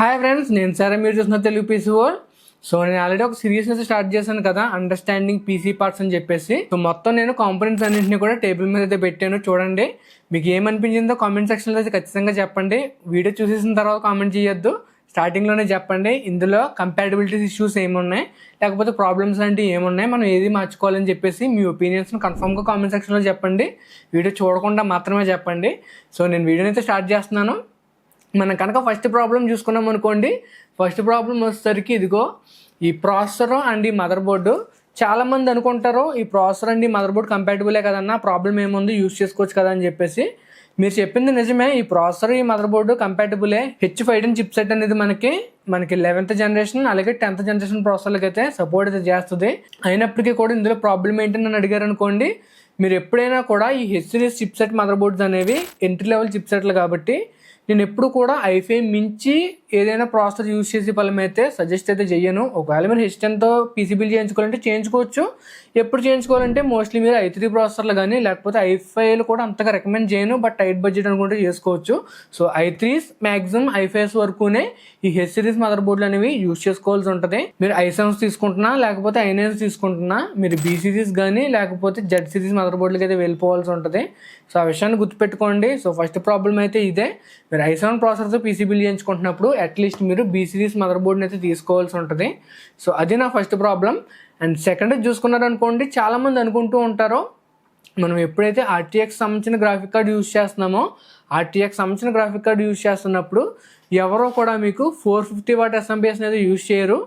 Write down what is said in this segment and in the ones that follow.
Hi friends నేను సరే మీరు చూసిన తెలుగు పీసీ వరల్డ్ సో నేను ఆల్రెడీ ఒక సిరీస్ అయితే స్టార్ట్ చేశాను కదా అండర్స్టాండింగ్ పీసీ పార్ట్స్ అని చెప్పేసి. సో మొత్తం నేను కాంపోనెంట్స్ అన్నింటినీ కూడా టేబుల్ మీద అయితే పెట్టాను చూడండి. మీకు ఏమనిపించిందో కామెంట్ సెక్షన్లో అయితే ఖచ్చితంగా చెప్పండి. వీడియో చూసేసిన తర్వాత కామెంట్ చేయొద్దు. స్టార్టింగ్లోనే చెప్పండి. ఇందులో కంపాటబిలిటీస్ ఇష్యూస్ ఏమున్నాయి? లేకపోతే ప్రాబ్లమ్స్ లాంటివి ఏమున్నాయి? మనం ఏది మార్చుకోవాలని చెప్పేసి మీ ఒపీనియన్స్ని కన్ఫామ్గా కామెంట్ సెక్షన్లో చెప్పండి. వీడియో చూడకుండా మాత్రమే చెప్పండి. సో నేను వీడియోని అయితే స్టార్ట్ చేస్తున్నాను. మనం కనుక ఫస్ట్ ప్రాబ్లం చూసుకున్నాం అనుకోండి ఫస్ట్ ప్రాబ్లం వచ్చేసరికి ఇదిగో ఈ ప్రాసెసర్ అండ్ ఈ మదర్ బోర్డు చాలామంది అనుకుంటారు ఈ ప్రాసెసర్ అండ్ ఈ మదర్ బోర్డు కంపాటబులే కదన్నా ప్రాబ్లం ఏముంది యూస్ చేసుకోవచ్చు కదా అని చెప్పేసి. మీరు చెప్పింది నిజమే ఈ ప్రాసెసర్ ఈ మదర్ బోర్డు కంపాటబులే H five ten chip set అనేది మనకి మనకి లెవెన్త్ జనరేషన్ అలాగే టెన్త్ జనరేషన్ ప్రాసెసర్లకి అయితే సపోర్ట్ అయితే చేస్తుంది. అయినప్పటికీ కూడా ఇందులో ప్రాబ్లం ఏంటని అడిగారు అనుకోండి మీరు ఎప్పుడైనా కూడా ఈ H series chip set motherboards అనేవి ఎంట్రీ లెవెల్ చిప్ సెట్లు కాబట్టి నేను ఎప్పుడు కూడా ఐఫై మించి ఏదైనా ప్రాసెసర్ యూజ్ చేసే ఫలం అయితే సజెస్ట్ అయితే చెయ్యను. ఒకవేళ మీరు హెచ్టెన్తో పీసీబీలు చేయించుకోవాలంటే చేయించుకోవచ్చు. ఎప్పుడు చేయించుకోవాలంటే మోస్ట్లీ మీరు ఐ త్రీ ప్రాసెసర్లు కానీ లేకపోతే ఐఫైలు కూడా అంతగా రికమెండ్ చేయను. బట్ టైట్ బడ్జెట్ అనుకుంటే చేసుకోవచ్చు. So I threes maximum I fives వరకునే ఈ హెచ్ సిరీస్ మదర్ బోర్డులు అనేవి యూజ్ చేసుకోవాల్సి ఉంటుంది. మీరు ఐసెన్స్ తీసుకుంటున్నా లేకపోతే ఐనైన్స్ తీసుకుంటున్నా మీరు బీ సిరీస్ కానీ లేకపోతే జెడ్ సిరీస్ మదర్ బోర్డులకి అయితే వెళ్ళిపోవాల్సి ఉంటుంది. సో ఆ విషయాన్ని గుర్తుపెట్టుకోండి. సో ఫస్ట్ ప్రాబ్లం అయితే ఇదే. మీరు ఐ సెవెన్ ప్రాసెసర్తో పీసీబీలు చేయించుకుంటున్నప్పుడు అట్లీస్ట్ మీరు బీ సిరీస్ మదర్ బోర్డ్ని అయితే తీసుకోవాల్సి ఉంటుంది. సో అది నా ఫస్ట్ ప్రాబ్లం అండ్ సెకండ్ చూసుకున్నారనుకోండి చాలామంది అనుకుంటూ ఉంటారు మనం ఎప్పుడైతే ఆర్టీఎక్స్ సంబంధించిన గ్రాఫిక్ కార్డ్ యూజ్ చేస్తున్నామో ఆర్టీఎక్స్ సంబంధించిన గ్రాఫిక్ కార్డ్ యూజ్ చేస్తున్నప్పుడు ఎవరో కూడా మీకు ఫోర్ ఫిఫ్టీ వాట్ ఎస్ఎంబిఎస్ అనేది యూజ్ చేయరు.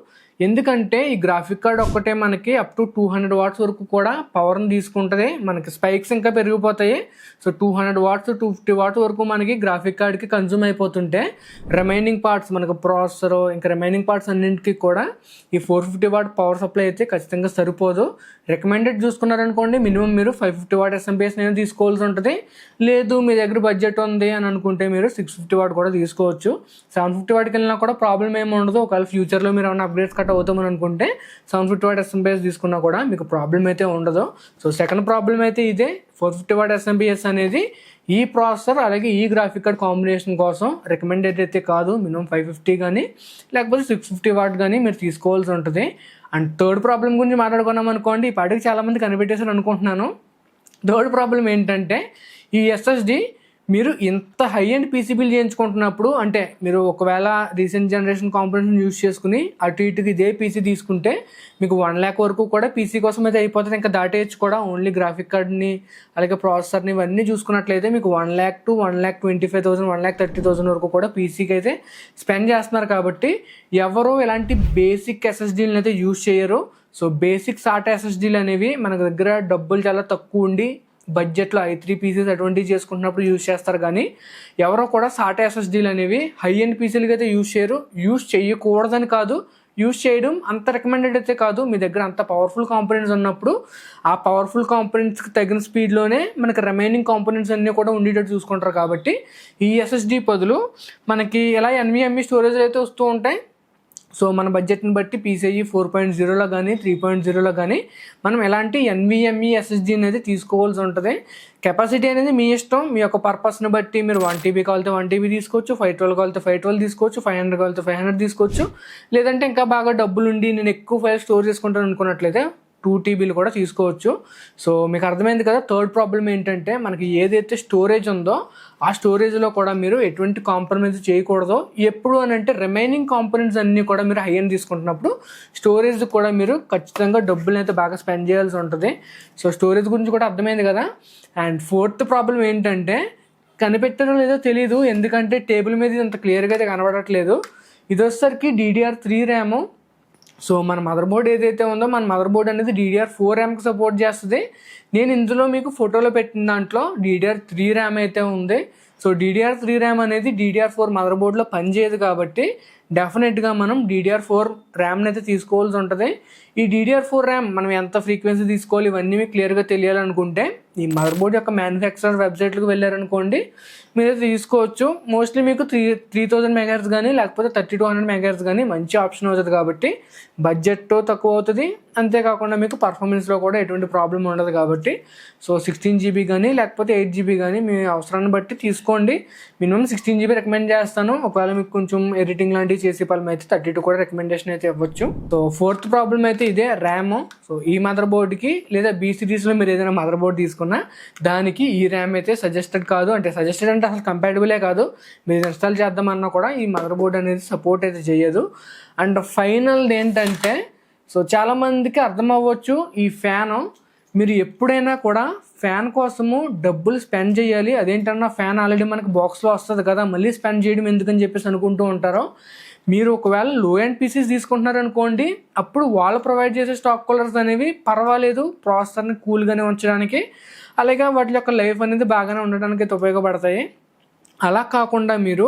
ఎందుకంటే ఈ గ్రాఫిక్ కార్డ్ ఒక్కటే మనకి up to two hundred watts వరకు కూడా పవర్ని తీసుకుంటుంది. మనకి స్పైక్స్ ఇంకా పెరిగిపోతాయి. So two hundred watts two fifty watts వరకు మనకి గ్రాఫిక్ కార్డ్కి కన్జ్యూమ్ అయిపోతుంటే రిమైనింగ్ పార్ట్స్ మనకు ప్రాసెసర్ ఇంకా రిమైనింగ్ పార్ట్స్ అన్నింటికి కూడా ఈ four fifty watt power supply అయితే ఖచ్చితంగా సరిపోదు. రికమెండెడ్ చూసుకున్నారనుకోండి మినిమం మీరు ఫైవ్ ఫిఫ్టీ వాట్ ఎస్ఎంబిఎస్ నేను తీసుకోవాల్సి ఉంటుంది. లేదు మీ దగ్గర బడ్జెట్ ఉంది అని అనుకుంటే మీరు సిక్స్ ఫిఫ్టీ వాట్ కూడా తీసుకోవచ్చు. సెవెన్ ఫిఫ్టీ వాట్కి వెళ్ళినా కూడా ప్రాబ్లం ఏమి ఉండదు. ఒకవేళ ఫ్యూచర్లో మీరు ఏమైనా అప్గ్రేడ్స్ కట్ అవుతామని అనుకుంటే సెవెన్ ఫిఫ్టీ వాట్ ఎస్ఎంబిఎస్ తీసుకున్నా కూడా మీకు ప్రాబ్లం అయితే ఉండదు. సో సెకండ్ ప్రాబ్లం అయితే ఇదే. ఫోర్ ఫిఫ్టీ వాట్ ఎస్ఎంబిఎస్ అనేది ఈ ప్రాసెసర్ అలాగే ఈ గ్రాఫిక్ కార్డ్ కాంబినేషన్ కోసం రికమెండెడ్ అయితే కాదు. మినిమం ఫైవ్ ఫిఫ్టీ కానీ లేకపోతే సిక్స్ ఫిఫ్టీ వాట్ కానీ మీరు తీసుకోవాల్సి ఉంటుంది. అండ్ థర్డ్ ప్రాబ్లం గురించి మాట్లాడుకున్నాం అనుకోండి ఈ పాటికి చాలామంది కనిపెట్టేసారు అనుకుంటున్నాను. థర్డ్ ప్రాబ్లం ఏంటంటే ఈ ఎస్ఎస్డి మీరు ఇంత హై అండ్ పీసీబీలు చేయించుకుంటున్నప్పుడు అంటే మీరు ఒకవేళ రీసెంట్ జనరేషన్ కాంపోనెంట్స్ యూస్ చేసుకుని అటు ఇటుకి ఇదే పీసీ తీసుకుంటే మీకు వన్ ల్యాక్ వరకు కూడా పీసీ కోసం అయితే అయిపోతుంది. ఇంకా దాటేయచ్చు కూడా. ఓన్లీ గ్రాఫిక్ కార్డ్ని అలాగే ప్రాసెసర్ని ఇవన్నీ చూసుకున్నట్లయితే మీకు one lakh to one lakh twenty five thousand one lakh thirty thousand వరకు కూడా పీసీకి అయితే స్పెండ్ చేస్తున్నారు కాబట్టి ఎవరు ఎలాంటి బేసిక్ ఎస్ఎస్డీలను అయితే యూజ్ చేయరు. సో బేసిక్ సాట్ ఎస్ఎస్డీలు అనేవి మన దగ్గర డబ్బులు చాలా తక్కువ ఉండి బడ్జెట్లో ఐ త్రీ పీసెస్ అటువంటివి చేసుకుంటున్నప్పుడు యూజ్ చేస్తారు. కానీ ఎవరో కూడా సాటా ఎస్ఎస్డీలు అనేవి హై ఎండ్ పీసీలకి అయితే యూజ్ చేయరు. యూజ్ చేయకూడదని కాదు. యూజ్ చేయడం అంత రికమెండెడ్ అయితే కాదు. మీ దగ్గర అంత పవర్ఫుల్ కాంపోనెంట్స్ ఉన్నప్పుడు ఆ పవర్ఫుల్ కాంపోనెంట్స్కి తగిన స్పీడ్లోనే మనకి రిమైనింగ్ కాంపోనెంట్స్ అన్నీ కూడా ఉండేటట్టు చూసుకుంటారు. కాబట్టి ఈ ఎస్ఎస్డి బదులు మనకి ఎలా ఎన్విఎంఈ స్టోరేజ్ అయితే వస్తూ ఉంటాయి. సో మన బడ్జెట్ని బట్టి పీసీఈ ఫోర్ పాయింట్ జీరోలో కానీ త్రీ పాయింట్ జీరోలో కానీ మనం ఎలాంటి ఎన్విఎంఈ ఎస్ఎస్జీ అనేది తీసుకోవాల్సి ఉంటుంది. కెపాసిటీ అనేది మీ ఇష్టం మీ యొక్క పర్పస్ని బట్టి మీరు వన్ టీబీ కావాలితే వన్ టీబీ తీసుకోవచ్చు ఫైవ్ ట్వెల్వ్ కావాలితే ఫైవ్ ట్వెల్వ్ తీసుకోవచ్చు ఫైవ్ హండ్రెడ్ కావాలితే ఫైవ్ హండ్రెడ్ తీసుకోవచ్చు. లేదంటే ఇంకా బాగా డబ్బులు ఉండి నేను ఎక్కువ ఫైల్ స్టోర్ చేసుకుంటాను అనుకున్నట్లయితే టూ టీబీలు కూడా తీసుకోవచ్చు. సో మీకు అర్థమైంది కదా? థర్డ్ ప్రాబ్లం ఏంటంటే మనకి ఏదైతే స్టోరేజ్ ఉందో ఆ స్టోరేజ్లో కూడా మీరు ఎటువంటి కాంప్రమైజ్ చేయకూడదు. ఎప్పుడు అని అంటే రిమైనింగ్ కాంపోనెంట్స్ అన్నీ కూడా మీరు హై అండ్ తీసుకుంటున్నప్పుడు స్టోరేజ్ కూడా మీరు ఖచ్చితంగా డబ్బులు అయితే బాగా స్పెండ్ చేయాల్సి ఉంటుంది. సో స్టోరేజ్ గురించి కూడా అర్థమైంది కదా? అండ్ ఫోర్త్ ప్రాబ్లం ఏంటంటే కనిపెట్టడం లేదో తెలియదు ఎందుకంటే టేబుల్ మీద ఇంత క్లియర్గా అయితే కనబడట్లేదు. ఇది వచ్చేసరికి డీడీఆర్ త్రీ ర్యాము సో మన మదర్ బోర్డ్ ఏదైతే ఉందో మన మదర్ బోర్డ్ అనేది డీడీఆర్ ఫోర్ ర్యామ్కి సపోర్ట్ చేస్తుంది. నేను ఇందులో మీకు ఫోటోలో పెట్టిన దాంట్లో డీడీఆర్ త్రీ ర్యామ్ అయితే ఉంది. సో డీడీఆర్ త్రీ ర్యామ్ అనేది డీడీఆర్ ఫోర్ మదర్ బోర్డ్లో పనిచేయదు కాబట్టి డెఫినెట్గా మనం డీడీఆర్ ఫోర్ ర్యామ్ని అయితే తీసుకోవాల్సి ఉంటుంది. ఈ డీడీఆర్ ఫోర్ ర్యామ్ మనం ఎంత ఫ్రీక్వెన్సీ తీసుకోవాలి ఇవన్నీ మీకు క్లియర్గా తెలియాలనుకుంటే ఈ మదర్ బోర్డ్ యొక్క మ్యానుఫ్యాక్చరర్ వెబ్సైట్లకు వెళ్ళారనుకోండి మీరు తీసుకోవచ్చు. మోస్ట్లీ మీకు త్రీ త్రీ థౌజండ్ మెగాహెర్స్ కానీ లేకపోతే థర్టీ టూ హండ్రెడ్ మెగాహెర్స్ కానీ మంచి ఆప్షన్ అవుతుంది కాబట్టి బడ్జెట్ తక్కువ అవుతుంది. అంతేకాకుండా మీకు పర్ఫార్మెన్స్లో కూడా ఎటువంటి ప్రాబ్లం ఉండదు కాబట్టి సో సిక్స్టీన్ జీబీ కానీ లేకపోతే ఎయిట్ జీబీ కానీ మీ అవసరాన్ని బట్టి తీసుకోండి. మినిమం సిక్స్టీన్ జీబీ రికమెండ్ చేస్తాను. ఒకవేళ మీకు కొంచెం ఎడిటింగ్ లాంటివి చేసే పలం అయితే థర్టీ టూ కూడా రికమెండేషన్ అయితే ఇవ్వచ్చు. సో ఫోర్త్ ప్రాబ్లం అయితే ఇదే ర్యామ్. సో ఈ మదర్ బోర్డ్కి లేదా బీ సిరీస్లో మీరు ఏదైనా మదర్ బోర్డ్ తీసుకున్నా దానికి ఈ ర్యామ్ అయితే సజెస్టెడ్ కాదు. అంటే సజెస్టెడ్ అంటే అసలు కంపాటబులే కాదు. మీరు ఇన్స్టాల్ చేద్దామన్నా కూడా ఈ మదర్ బోర్డ్ అనేది సపోర్ట్ అయితే చేయదు. అండ్ ఫైనల్ ఏంటంటే సో చాలామందికి అర్థం అవ్వచ్చు ఈ ఫ్యాను. మీరు ఎప్పుడైనా కూడా ఫ్యాన్ కోసము డబ్బులు స్పెండ్ చేయాలి. అదేంటన్నా ఫ్యాన్ ఆల్రెడీ మనకి బాక్స్లో వస్తుంది కదా మళ్ళీ స్పెండ్ చేయడం ఎందుకని చెప్పేసి అనుకుంటూ ఉంటారు మీరు ఒకవేళ లో అండ్ పీసెస్ తీసుకుంటున్నారు అనుకోండి అప్పుడు వాళ్ళు ప్రొవైడ్ చేసే స్టాక్ కూలర్స్ అనేవి పర్వాలేదు ప్రాసెసర్ని కూల్గానే ఉంచడానికి. అలాగే వాటి యొక్క లైఫ్ అనేది బాగానే ఉండడానికి అయితే ఉపయోగపడతాయి. అలా కాకుండా మీరు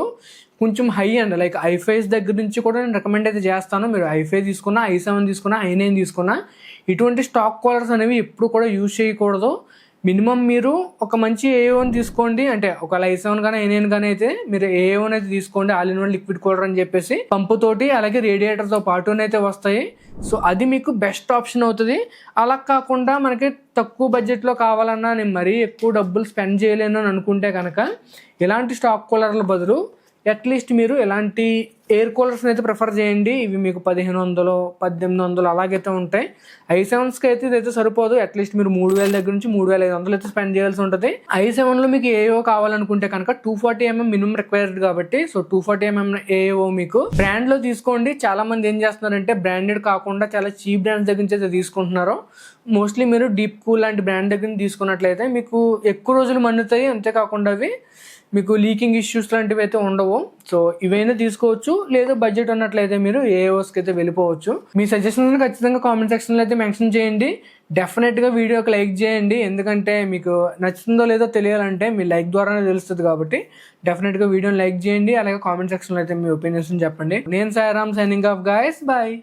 కొంచెం హై అండ్ లైక్ ఐఫైస్ దగ్గర నుంచి కూడా నేను రికమెండ్ అయితే చేస్తాను. మీరు ఐఫై తీసుకున్నా ఐ సెవెన్ తీసుకున్నా ఐ నైన్ తీసుకున్నా ఇటువంటి స్టాక్ కాలర్స్ అనేవి ఎప్పుడు కూడా యూజ్ చేయకూడదు. మినిమం మీరు ఒక మంచి ఏ తీసుకోండి. అంటే ఒక ఐ కానీ ఐ కానీ అయితే మీరు ఏ అయితే తీసుకోండి. All in one liquid cooler అని చెప్పేసి పంపుతోటి అలాగే రేడియేటర్తో పాటునైతే అయితే వస్తాయి. సో అది మీకు బెస్ట్ ఆప్షన్ అవుతుంది. అలా కాకుండా మనకి తక్కువ బడ్జెట్లో కావాలన్నా నేను మరీ ఎక్కువ డబ్బులు స్పెండ్ చేయలేను అని అనుకుంటే కనుక ఇలాంటి స్టాక్ కూలర్ల బదులు అట్లీస్ట్ మీరు ఎలాంటి ఎయిర్ కూలర్స్ని అయితే ప్రిఫర్ చేయండి. ఇవి మీకు పదిహేను వందలు పద్దెనిమిది వందలు అలాగైతే ఉంటాయి. ఐ సెవెన్స్కి అయితే ఇదైతే సరిపోదు. అట్లీస్ట్ మీరు మూడు వేల దగ్గర నుంచి మూడు వేల ఐదు వందలు అయితే స్పెండ్ చేయాల్సి ఉంటుంది. ఐ సెవెన్లో మీకు ఏఓ కావాలనుకుంటే కనుక two forty mm minimum required కాబట్టి so two forty mm AIO మీకు. బ్రాండ్లో తీసుకోండి. చాలా మంది ఏం చేస్తున్నారంటే బ్రాండెడ్ కాకుండా చాలా చీప్ బ్రాండ్స్ దగ్గర నుంచి అయితే తీసుకుంటున్నారు. మోస్ట్లీ మీరు డీప్ కూల్ లాంటి బ్రాండ్ దగ్గర నుంచి తీసుకున్నట్లయితే మీకు ఎక్కువ రోజులు మన్నుతాయి అంతేకాకుండా అవి మీకు లీకింగ్ ఇష్యూస్ లాంటివి అయితే ఉండవు. సో ఇవైనా తీసుకోవచ్చు. లేదు బడ్జెట్ ఉన్నట్లయితే మీరు ఏఓస్కి అయితే వెళ్ళిపోవచ్చు. మీ సజెషన్ ఖచ్చితంగా కామెంట్ సెక్షన్లో అయితే మెన్షన్ చేయండి. డెఫినెట్గా వీడియోకి లైక్ చేయండి. ఎందుకంటే మీకు నచ్చుతుందో లేదో తెలియాలంటే మీ లైక్ ద్వారానే తెలుస్తుంది కాబట్టి డెఫినెట్గా వీడియోని లైక్ చేయండి. అలాగే కామెంట్ సెక్షన్లో అయితే మీ ఒపీనియన్స్ చెప్పండి. నేను Sairam signing off guys bye